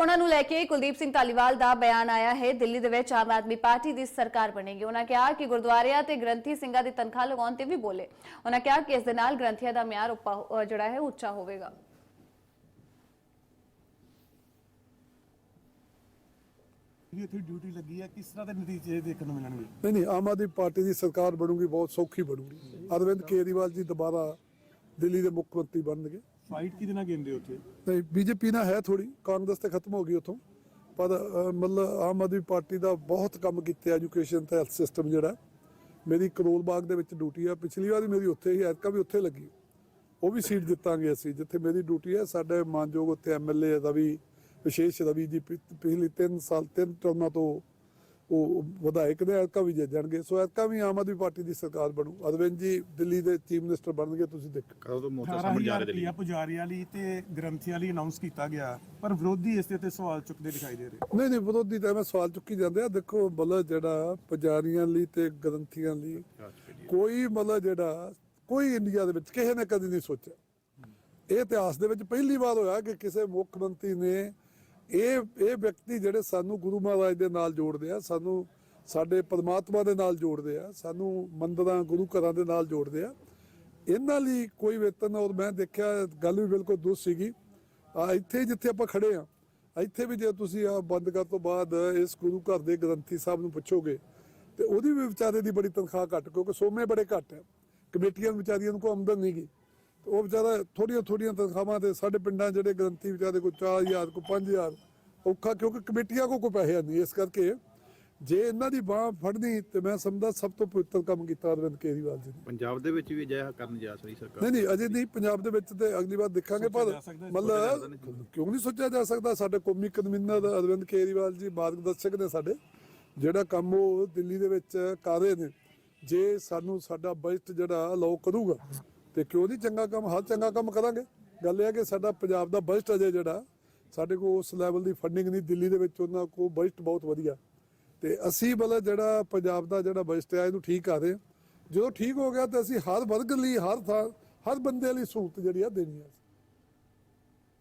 ਚੋਣਾਂ ਨੂੰ ਲੈ ਕੇ ਕੁਲਦੀਪ ਸਿੰਘ ਧਾਲੀਵਾਲ ਦਾ ਬਿਆਨ ਆਇਆ ਹੈ। ਦਿੱਲੀ ਦੇ ਵਿੱਚ ਆਮ ਆਦਮੀ ਪਾਰਟੀ ਦੀ ਸਰਕਾਰ ਬਣੇਗੀ। ਉਹਨਾਂ ਕਿਹਾ ਕਿ ਗੁਰਦੁਆਰਿਆਂ ਤੇ ਗ੍ਰੰਥੀ ਸਿੰਘਾਂ ਦੀ ਤਨਖਾਹ ਲਗਾਉਣ ਤੇ ਵੀ ਬੋਲੇ। ਉਹਨਾਂ ਕਿਹਾ ਕਿ ਇਸ ਦੇ ਨਾਲ ਗ੍ਰੰਥੀਆਂ ਦਾ ਮਿਆਰ ਜਿਹੜਾ ਹੈ ਉੱਚਾ ਹੋਵੇਗਾ। ਜਿਹੜੀ ਇੱਥੇ ਡਿਊਟੀ ਲੱਗੀ ਹੈ। ਕਿਸ ਤਰ੍ਹਾਂ ਦੇ ਨਤੀਜੇ ਦੇਖਣ ਨੂੰ ਮਿਲਣਗੇ? ਨਹੀਂ ਨਹੀਂ ਆਮ ਆਦਮੀ ਪਾਰਟੀ ਦੀ ਸਰਕਾਰ ਬਣੂਗੀ ਬਹੁਤ ਸੌਖੀ ਬਣੂਗੀ। ਅਰਵਿੰਦ ਕੇਜਰੀਵਾਲ ਜੀ ਦੁਬਾਰਾ ਦਿੱਲੀ ਦੇ ਮੁੱਖ ਮੰਤਰੀ ਬਣਨਗੇ। ਫਾਈਟ ਕਿਹਦੇ ਨਾਲ ਕਹਿੰਦੇ ਉੱਥੇ? ਨਹੀਂ ਬੀਜੇਪੀ ਨਾਲ ਹੈ ਥੋੜੀ ਕਾਂਗਰਸ ਤੇ ਖਤਮ ਹੋ ਗਈ ਉਥੋਂ। ਪਰ ਮਤਲਬ ਆਮ ਆਦਮੀ ਪਾਰਟੀ ਦਾ ਬਹੁਤ ਕੰਮ ਕੀਤਾ ਐਜੂਕੇਸ਼ਨ ਤੇ ਹੈਲਥ ਸਿਸਟਮ ਜਿਹੜਾ। ਮੇਰੀ ਕਰੋਲ ਬਾਗ ਦੇ ਵਿੱਚ ਡਿਊਟੀ ਆ। ਪਿਛਲੀ ਵਾਰ ਵੀ ਮੇਰੀ ਉੱਥੇ ਹੀ ਐਤਕਾ ਵੀ ਉੱਥੇ ਲੱਗੀ। ਉਹ ਵੀ ਸੀਟ ਦਿੱਤਾਂਗੇ ਅਸੀਂ, ਜਿੱਥੇ ਮੇਰੀ ਡਿਊਟੀ ਹੈ ਸਾਡੇ ਮਾਨਯੋਗ ਉੱਥੇ ਐਮਐਲਏ ਰਵੀ ਵਿਸ਼ੇਸ਼ ਰਵੀ ਜੀ ਪਿਛਲੇ ਪਿਛਲੀ 3 ਸਾਲ 3 ਟਰਮਾਂ ਤੋਂ ਉਹ ਵਿਧਾਇਕ ਨੇ ਐਤਕਾ ਵੀ ਜਿੱਤਣਗੇ ਸੋ ਐਤਕਾ ਵੀ ਆਮ ਆਦਮੀ ਪਾਰਟੀ ਦੀ ਸਰਕਾਰ ਬਣੂ। ਅਰਵਿੰਦ ਜੀ ਦਿੱਲੀ ਦੇ ਚੀਫ ਮਿਨਿਸਟਰ ਬਣਨਗੇ ਤੁਸੀਂ ਦੇਖੋ। ਕਦੋਂ ਤੋਂ ਮੋਰਚਾ ਸਾਹਮਣੇ ਜਾ 18000 ਰਹੇ ਦਿੱਲੀ? ਪੁਜਾਰੀਆਂ ਲਈ ਤੇ ਗ੍ਰੰਥੀਆਂ ਲਈ ਅਨਾਉਂਸ ਕੀਤਾ ਗਿਆ। ਪਰ ਵਿਰੋਧੀ ਇਸ ਦੇ ਉੱਤੇ ਸਵਾਲ ਚੁੱਕਦੇ ਦਿਖਾਈ ਦੇ ਰਹੇ ਨਹੀਂ ਨਹੀਂ ਵਿਰੋਧੀ ਤਾਂ ਐਵੇਂ ਸਵਾਲ ਚੁੱਕੀ ਜਾਂਦੇ ਆ। ਦੇਖੋ ਮਤਲਬ ਜਿਹੜਾ ਪੁਜਾਰੀਆਂ ਲਈ ਤੇ ਗ੍ਰੰਥੀਆਂ ਲਈ ਕੋਈ ਮਤਲਬ ਜਿਹੜਾ ਕੋਈ ਇੰਡੀਆ ਦੇ ਵਿੱਚ ਕਿਸੇ ਨੇ ਕਦੀ ਨਹੀਂ ਸੋਚਿਆ। ਇਹ ਇਤਿਹਾਸ ਦੇ ਵਿੱਚ ਪਹਿਲੀ ਵਾਰ ਹੋਇਆ ਕਿ ਕਿਸੇ ਮੁੱਖ ਮੰਤਰੀ ਨੇ ਇਹ ਇਹ ਵਿਅਕਤੀ ਜਿਹੜੇ ਸਾਨੂੰ ਗੁਰੂ ਮਹਾਰਾਜ ਦੇ ਨਾਲ ਜੋੜਦੇ ਆ, ਸਾਨੂੰ ਸਾਡੇ ਪਰਮਾਤਮਾ ਦੇ ਨਾਲ ਜੋੜਦੇ ਆ, ਸਾਨੂੰ ਮੰਦਰਾਂ, ਗੁਰੂ ਘਰਾਂ ਦੇ ਨਾਲ ਜੋੜਦੇ ਆ। ਇਹਨਾਂ ਲਈ ਕੋਈ ਵੇਤਨ, ਔਰ ਮੈਂ ਦੇਖਿਆ, ਗੱਲ ਵੀ ਬਿਲਕੁਲ ਦੁੱਧ ਸੀਗੀ। ਆ ਇੱਥੇ ਜਿੱਥੇ ਆਪਾਂ ਖੜੇ ਆ, ਇੱਥੇ ਵੀ ਜੇ ਤੁਸੀਂ ਆ ਬੰਦ ਕਰ ਤੋਂ ਬਾਅਦ ਇਸ ਗੁਰੂ ਘਰ ਦੇ ਗ੍ਰੰਥੀ ਸਾਹਿਬ ਨੂੰ ਪੁੱਛੋਗੇ, ਤੇ ਉਹਦੀ ਵੀ ਵਿਚਾਰੇ ਦੀ ਬੜੀ ਤਨਖਾਹ ਘੱਟ, ਕਿਉਂਕਿ ਸੋਮੇ ਬੜੇ ਘੱਟ ਹੈ ਕਮੇਟੀਆਂ ਵਿਚਾਰੀਆਂ ਨੂੰ ਕੋਈ ਆਮਦਨ ਨਹੀਂ ਗੀ। ਉਹ ਵਿਚਾਰਾ ਥੋੜੀਆਂ ਥੋੜੀਆਂ ਤਨਖਾਹਾਂ ਤੇ ਸਾਡੇ ਪਿੰਡਾਂ ਜਿਹੜੇ ਗ੍ਰੰਥੀ ਵਿਚਾਰੇ ਕੋਈ 4000 ਕੋਈ 5000 ਔਖਾ ਕਿਉਂਕਿ ਕਮੇਟੀਆਂ ਕੋ ਕੋਈ ਪੈਸੇ ਨਹੀਂ ਇਸ ਕਰਕੇ ਜੇ ਇਹਨਾਂ ਦੀ ਬਾਹ ਫੜਨੀ ਤੇ ਮੈਂ ਸਮਝਦਾ ਸਭ ਤੋਂ ਪਵਿੱਤਰ ਕੰਮ ਕੀਤਾ ਅਰਵਿੰਦ ਕੇਜਰੀਵਾਲ ਜੀ ਨੇ। ਪੰਜਾਬ ਦੇ ਵਿੱਚ ਵੀ ਅਜਿਹਾ ਕਰਨ ਜਾ ਰਹੀ ਸਰਕਾਰ। ਨਹੀਂ ਨਹੀਂ ਅਜੇ ਨਹੀਂ ਪੰਜਾਬ ਦੇ ਵਿੱਚ ਤੇ ਅਗਲੀ ਵਾਰ ਦੇਖਾਂਗੇ ਪਰ ਮਤਲਬ ਕਿਉਂ ਨਹੀਂ ਸੋਚਿਆ ਜਾ ਸਕਦਾ? ਸਾਡੇ ਕੌਮੀ ਕਨਵੀਨਰ ਅਰਵਿੰਦ ਕੇਜਰੀਵਾਲ ਜੀ ਮਾਰਗਦਰਸ਼ਕ ਨੇ ਸਾਡੇ। ਜਿਹੜਾ ਕੰਮ ਉਹ ਦਿੱਲੀ ਦੇ ਵਿੱਚ ਕਰ ਰਹੇ ਨੇ ਜੇ ਸਾਨੂੰ ਸਾਡਾ ਬਜਟ ਜਿਹੜਾ ਅਲਾਉ ਕਰੂਗਾ ਤੇ ਕਿਉਂ ਨਹੀਂ? ਚੰਗਾ ਕੰਮ, ਹਰ ਚੰਗਾ ਕੰਮ ਕਰਾਂਗੇ। ਗੱਲ ਇਹ ਹੈ ਕਿ ਸਾਡਾ ਪੰਜਾਬ ਦਾ ਬਜਟ ਅਜੇ ਜਿਹੜਾ, ਸਾਡੇ ਕੋਲ ਉਸ ਲੈਵਲ ਦੀ ਫੰਡਿੰਗ ਨਹੀਂ, ਦਿੱਲੀ ਦੇ ਵਿੱਚ ਉਹਨਾਂ ਕੋਲ ਬਜਟ ਬਹੁਤ ਵਧੀਆ। ਤੇ ਅਸੀਂ ਮਤਲਬ ਜਿਹੜਾ ਪੰਜਾਬ ਦਾ ਜਿਹੜਾ ਬਜਟ ਹੈ ਇਹਨੂੰ ਠੀਕ ਕਰ ਰਹੇ ਹਾਂ। ਜਦੋਂ ਠੀਕ ਹੋ ਗਿਆ ਤਾਂ ਅਸੀਂ ਹਰ ਵਰਗ ਲਈ, ਹਰ ਥਾਂ, ਹਰ ਬੰਦੇ ਲਈ ਸਹੂਲਤ ਜਿਹੜੀ ਆ ਦੇਣੀ ਹੈ